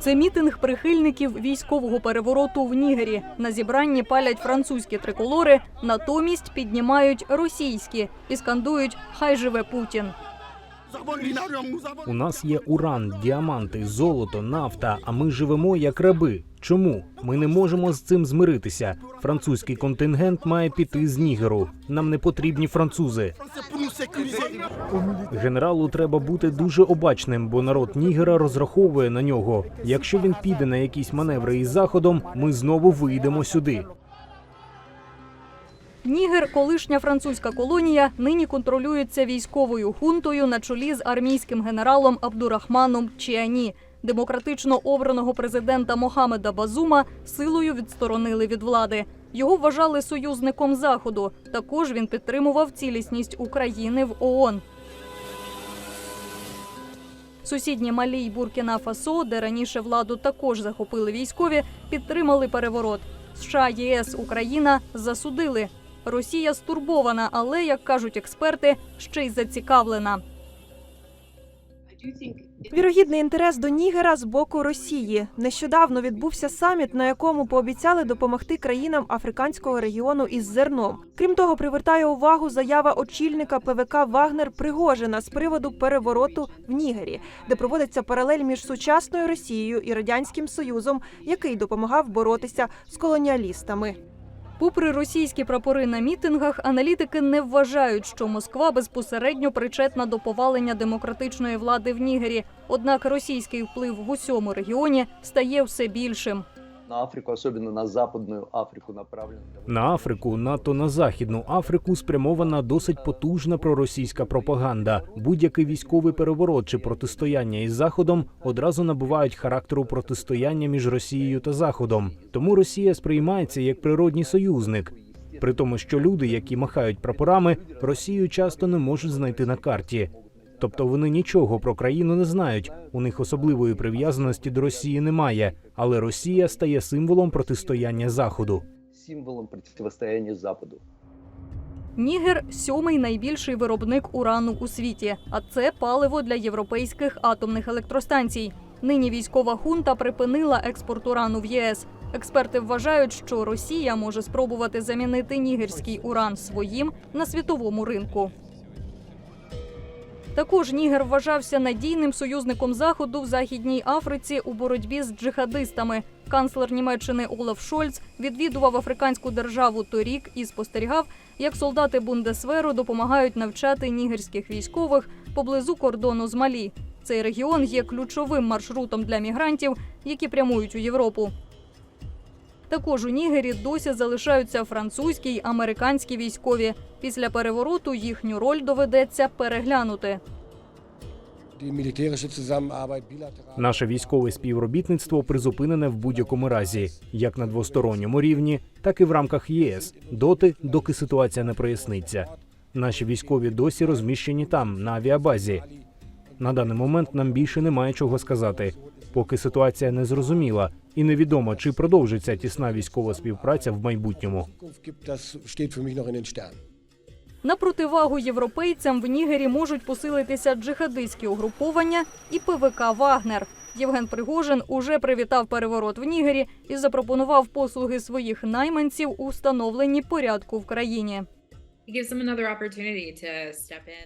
Це мітинг прихильників військового перевороту в Нігері. На зібранні палять французькі триколори, натомість піднімають російські і скандують Хай живе Путін. У нас є уран, діаманти, золото, нафта. А ми живемо як раби. Чому? Ми не можемо з цим змиритися. Французький контингент має піти з Нігеру. Нам не потрібні французи. Генералу треба бути дуже обачним, бо народ Нігера розраховує на нього. Якщо він піде на якісь маневри із заходом, ми знову вийдемо сюди. Нігер, колишня французька колонія, нині контролюється військовою хунтою на чолі з армійським генералом Абдурахманом Чіані. Демократично обраного президента Мохамеда Базума силою відсторонили від влади. Його вважали союзником заходу. Також він підтримував цілісність України в ООН. Сусідні Малі й Буркіна Фасо, де раніше владу також захопили військові, підтримали переворот. США, ЄС, Україна засудили. Росія стурбована, але, як кажуть експерти, ще й зацікавлена. Вірогідний інтерес до Нігера з боку Росії. Нещодавно відбувся саміт, на якому пообіцяли допомогти країнам африканського регіону із зерном. Крім того, привертає увагу заява очільника ПВК Вагнер Пригожина з приводу перевороту в Нігері, де проводиться паралель між сучасною Росією і радянським Союзом, який допомагав боротися з колоніалістами. Попри російські прапори на мітингах, аналітики не вважають, що Москва безпосередньо причетна до повалення демократичної влади в Нігері. Однак російський вплив в усьому регіоні стає все більшим. На Африку, особенно на Западную Африку направлена. На Африку, НАТО на Західну Африку спрямована досить потужна проросійська пропаганда. Будь-який військовий переворот чи протистояння із Заходом одразу набувають характеру протистояння між Росією та Заходом. Тому Росія сприймається як природній союзник. При тому, що люди, які махають прапорами, Росію часто не можуть знайти на карті. Тобто вони нічого про країну не знають. У них особливої прив'язаності до Росії немає, але Росія стає символом протистояння Заходу. Символом противостояния Западу. Нігер сьомий найбільший виробник урану у світі, а це паливо для європейських атомних електростанцій. Нині військова хунта припинила експорт урану в ЄС. Експерти вважають, що Росія може спробувати замінити нігерський уран своїм на світовому ринку. Також Нігер вважався надійним союзником заходу в західній Африці у боротьбі з джихадистами. Канцлер Німеччини Олаф Шольц відвідував африканську державу торік і спостерігав, як солдати Бундесверу допомагають навчати нігерських військових поблизу кордону з Малі. Цей регіон є ключовим маршрутом для мігрантів, які прямують у Європу. Також у Нігері досі залишаються французькі й американські військові. Після перевороту їхню роль доведеться переглянути. Наше військове співробітництво призупинене в будь-якому разі, як на двосторонньому рівні, так і в рамках ЄС, доти, доки ситуація не проясниться. Наші військові досі розміщені там, на авіабазі. На даний момент нам більше немає чого сказати, поки ситуація не зрозуміла і невідомо, чи продовжиться тісна військова співпраця в майбутньому. На противагу європейцям в Нігері можуть посилитися джихадистські угруповання і ПВК Вагнер. Євген Пригожин уже привітав переворот в Нігері і запропонував послуги своїх найманців у встановленні порядку в країні.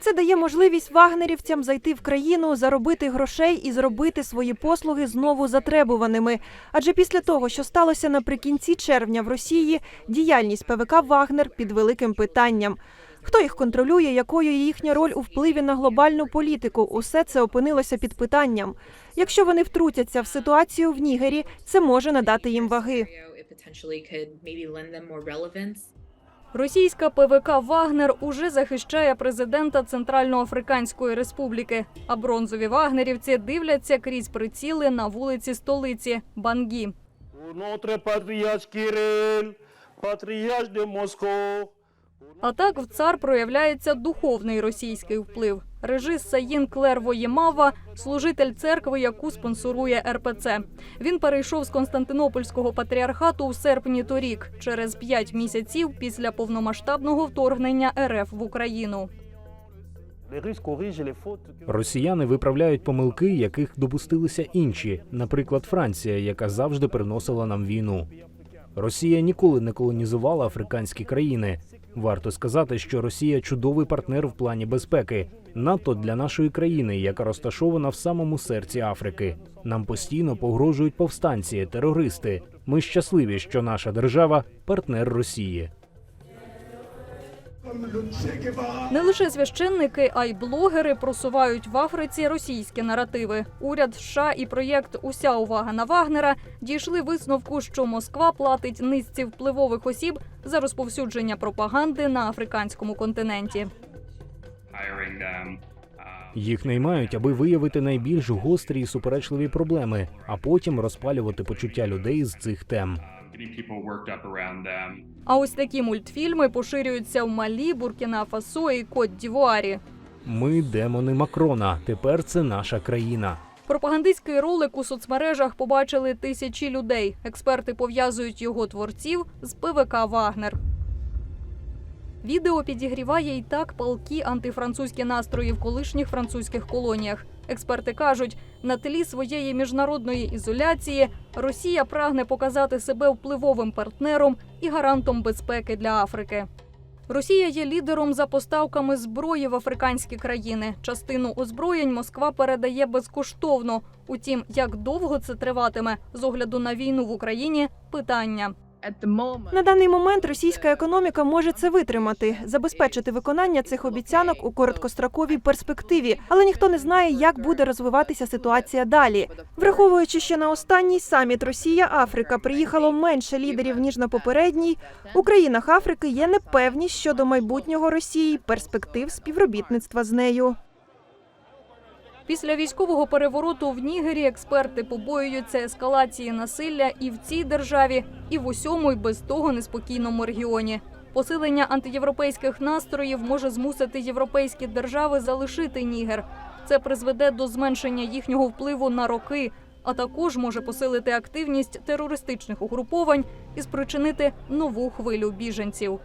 Це дає можливість вагнерівцям зайти в країну, заробити грошей і зробити свої послуги знову затребуваними. Адже після того, що сталося наприкінці червня в Росії, діяльність ПВК Вагнер під великим питанням. Хто їх контролює, якою є їхня роль у впливі на глобальну політику? Усе це опинилося під питанням. Якщо вони втрутяться в ситуацію в Нігері, це може надати їм ваги. Російська ПВК Вагнер уже захищає президента Центральноафриканської Республіки. А бронзові вагнерівці дивляться крізь приціли на вулиці столиці Бангі. Kirill, patriarche de Moscou. А так в цар проявляється духовний російський вплив. Режис Саїн Клер Воємава – служитель церкви, яку спонсорує РПЦ. Він перейшов з Константинопольського патріархату у серпні торік, через п'ять місяців після повномасштабного вторгнення РФ в Україну. Росіяни виправляють помилки, яких допустилися інші, наприклад, Франція, яка завжди приносила нам війну. Росія ніколи не колонізувала африканські країни. Варто сказати, що Росія чудовий партнер в плані безпеки. НАТО для нашої країни, яка розташована в самому серці Африки. Нам постійно погрожують повстанці, терористи. Ми щасливі, що наша держава партнер Росії. Не лише священники, а й блогери просувають в Африці російські наративи. Уряд США і проєкт Уся увага на Вагнера дійшли висновку, що Москва платить низці впливових осіб за розповсюдження пропаганди на африканському континенті. Їх наймають, аби виявити найбільш гострі і суперечливі проблеми, а потім розпалювати почуття людей з цих тем. А ось такі мультфільми поширюються в Малі, Буркіна Фасо і Кот Дівуарі. Ми демони Макрона. Тепер це наша країна. Пропагандистський ролик у соцмережах побачили тисячі людей. Експерти пов'язують його творців з ПВК Вагнер. Відео підігріває і так палкі антифранцузькі настрої в колишніх французьких колоніях. Експерти кажуть, на тлі своєї міжнародної ізоляції Росія прагне показати себе впливовим партнером і гарантом безпеки для Африки. Росія є лідером за поставками зброї в африканські країни. Частину озброєнь Москва передає безкоштовно. Утім, як довго це триватиме з огляду на війну в Україні питання. На даний момент російська економіка може це витримати, забезпечити виконання цих обіцянок у короткостроковій перспективі, але ніхто не знає, як буде розвиватися ситуація далі. Враховуючи, що на останній саміт Росія Африка приїхало менше лідерів ніж на попередній, у країнах Африки є непевність щодо майбутнього Росії, перспектив співробітництва з нею. Після військового перевороту в Нігері експерти побоюються ескалації насилля і в цій державі, і в усьому й без того неспокійному регіоні. Посилення антиєвропейських настроїв може змусити європейські держави залишити Нігер. Це призведе до зменшення їхнього впливу на роки, а також може посилити активність терористичних угруповань і спричинити нову хвилю біженців.